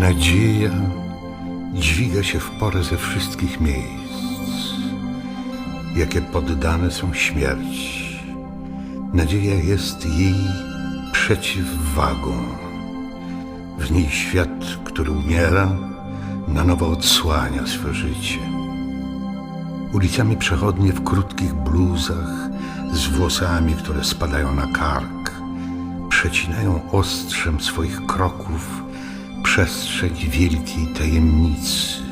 Nadzieja dźwiga się w porę ze wszystkich miejsc, jakie poddane są śmierci. Nadzieja jest jej przeciwwagą. W niej świat, który umiera, na nowo odsłania swe życie. Ulicami przechodnie w krótkich bluzach z włosami, które spadają na kark, przecinają ostrzem swoich kroków przestrzeń wielkiej tajemnicy,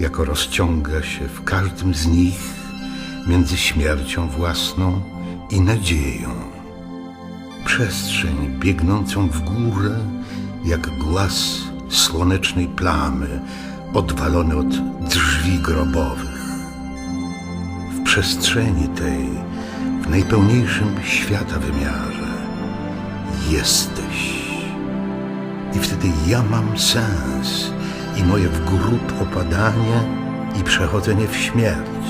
jako rozciąga się w każdym z nich między śmiercią własną i nadzieją. Przestrzeń biegnącą w górę, jak głaz słonecznej plamy, odwalony od drzwi grobowych. W przestrzeni tej, w najpełniejszym świata wymiarze, jesteś. I wtedy ja mam sens i moje w grób opadanie i przechodzenie w śmierć,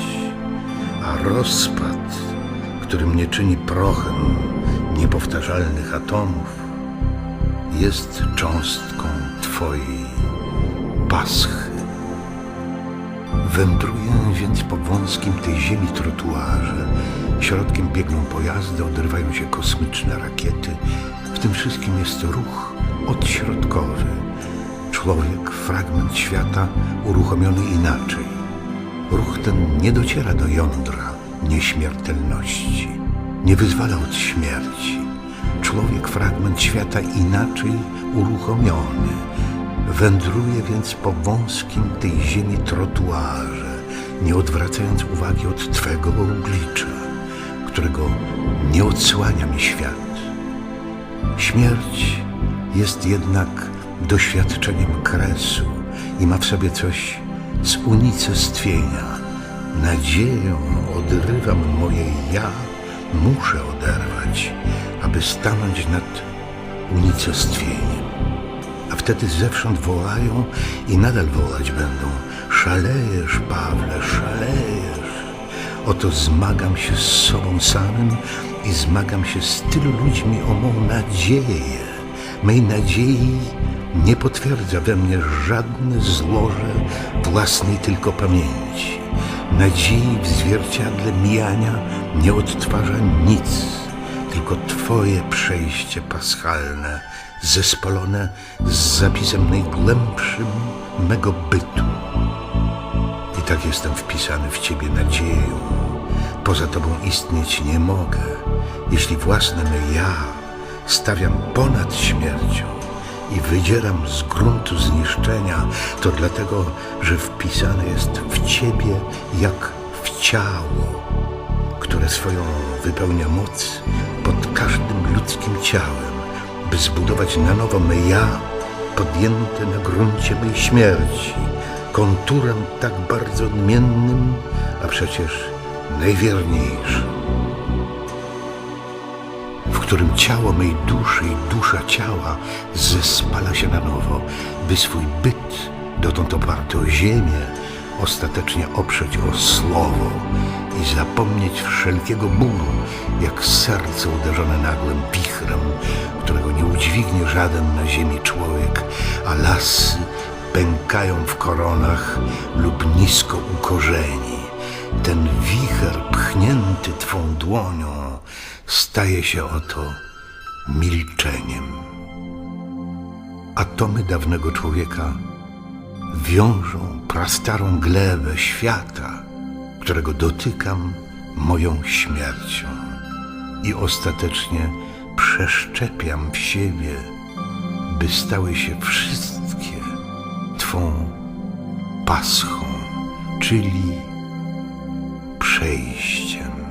a rozpad, który mnie czyni prochem niepowtarzalnych atomów, jest cząstką Twojej paschy. Wędruję więc po wąskim tej ziemi trotuarze. Środkiem biegną pojazdy, odrywają się kosmiczne rakiety. W tym wszystkim jest ruch odśrodkowy. Człowiek, fragment świata uruchomiony inaczej. Ruch ten nie dociera do jądra nieśmiertelności, nie wyzwala od śmierci. Człowiek, fragment świata inaczej uruchomiony. Wędruje więc po wąskim tej ziemi trotuarze, nie odwracając uwagi od Twego oblicza, którego nie odsłania mi świat. Śmierć jest jednak doświadczeniem kresu i ma w sobie coś z unicestwienia. Nadzieją odrywam moje ja, muszę oderwać, aby stanąć nad unicestwieniem. A wtedy zewsząd wołają i nadal wołać będą. Szalejesz, Pawle, szalejesz. Oto zmagam się z sobą samym i zmagam się z tylu ludźmi o mą nadzieję. Mej nadziei nie potwierdza we mnie żadne złoże własnej tylko pamięci. Nadziei w zwierciadle mijania nie odtwarza nic, tylko Twoje przejście paschalne, zespolone z zapisem najgłębszym mego bytu. I tak jestem wpisany w Ciebie nadzieją. Poza Tobą istnieć nie mogę, jeśli własne me ja stawiam ponad śmiercią i wydzieram z gruntu zniszczenia, to dlatego, że wpisane jest w Ciebie jak w ciało, które swoją wypełnia moc pod każdym ludzkim ciałem, by zbudować na nowo me ja, podjęte na gruncie mej śmierci, konturem tak bardzo odmiennym, a przecież najwierniejszym którym ciało mej duszy i dusza ciała zespala się na nowo, by swój byt, dotąd oparty o ziemię, ostatecznie oprzeć o słowo i zapomnieć wszelkiego bólu, jak serce uderzone nagłym wichrem, którego nie udźwignie żaden na ziemi człowiek, a lasy pękają w koronach lub nisko ukorzeni. Ten wicher pchnięty twą dłonią staje się oto milczeniem. Atomy dawnego człowieka wiążą prastarą glebę świata, którego dotykam moją śmiercią i ostatecznie przeszczepiam w siebie, by stały się wszystkie Twą paschą, czyli przejściem.